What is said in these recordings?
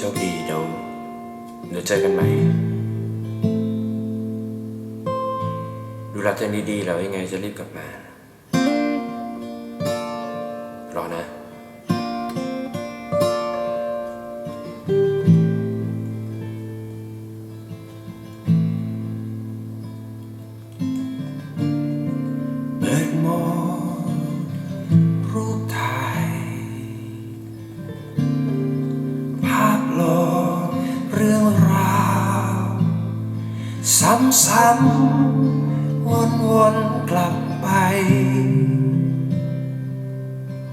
โชคดีเดี๋ยวเดี๋ยวเจอกันใหม่ ดูแลตัวเองดีๆแล้วยังไงจะรีบกลับมา รอนะเปิดโหม ซ้ำๆวนๆกลับไป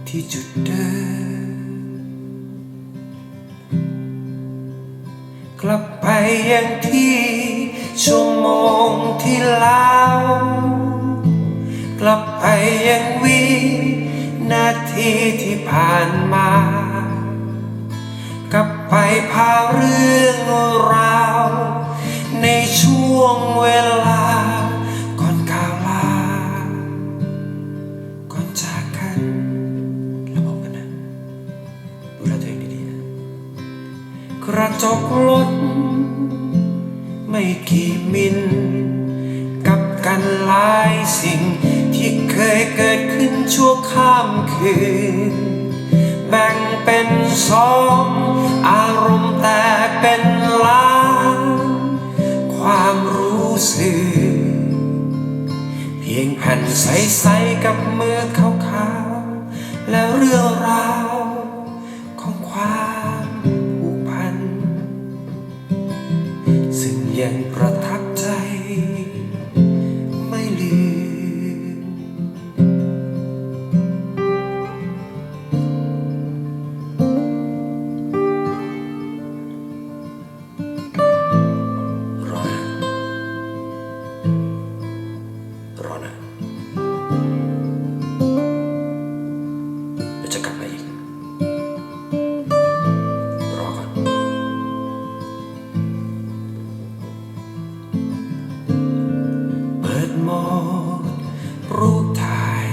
ที่จุดเดิมกลับไปยังที่ชั่วโมงที่แล้วกลับไปยังวินาทีที่ผ่านมา กลับไปพาเรือ จกรถไม่กี่มิลกับกันหลายสิ่งที่เคยเกิดขึ้นชั่วข้ามคืน แบ่งเป็นสองอารมณ์แตกเป็นล้าน ความรู้สึก เพียงแผ่นใส ๆ กับมือขาวๆและเรื่อง รูปถ่าย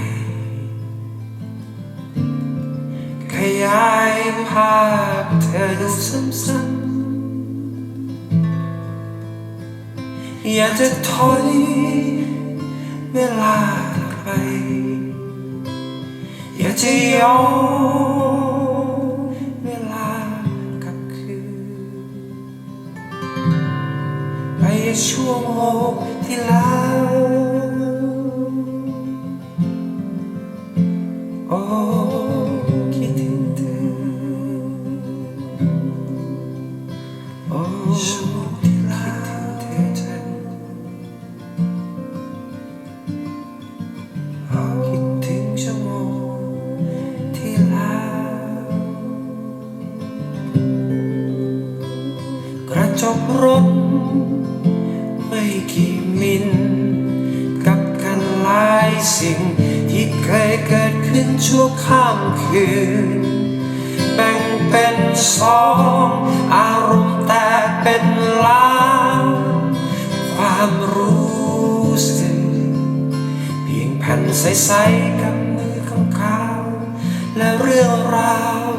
ขยายภาพเธอดูซ้ำๆอยากจะถอยเวลาไป อยากจะย้อนเวลากลับคืนไปช่วงโมที่แล้ว จกรถ ไม่กี่มิลกับกันหลายสิ่ง ที่เคยเกิดขึ้นชั่วข้ามคืน แบ่งเป็นสองอารมณ์แต่เป็นล้านความรู้สึก เพียงแผ่นใสๆกับมือของเขาและเรื่องราว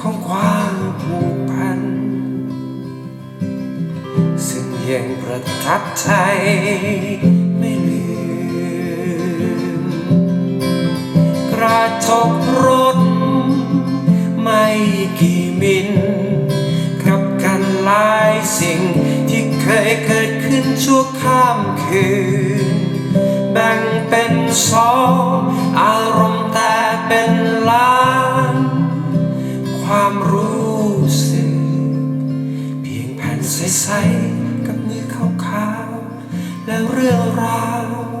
ของความผูก ยังประทับใจไม่ลืม กระจกรถ ไม่กี่มิลกับกันหลายสิ่งที่เคยเกิดขึ้นชั่วข้ามคืน แบ่งเป็นสองอารมณ์แต่เป็นล้าน ความรู้สึก เพียงแผ่นใส และเรื่องราว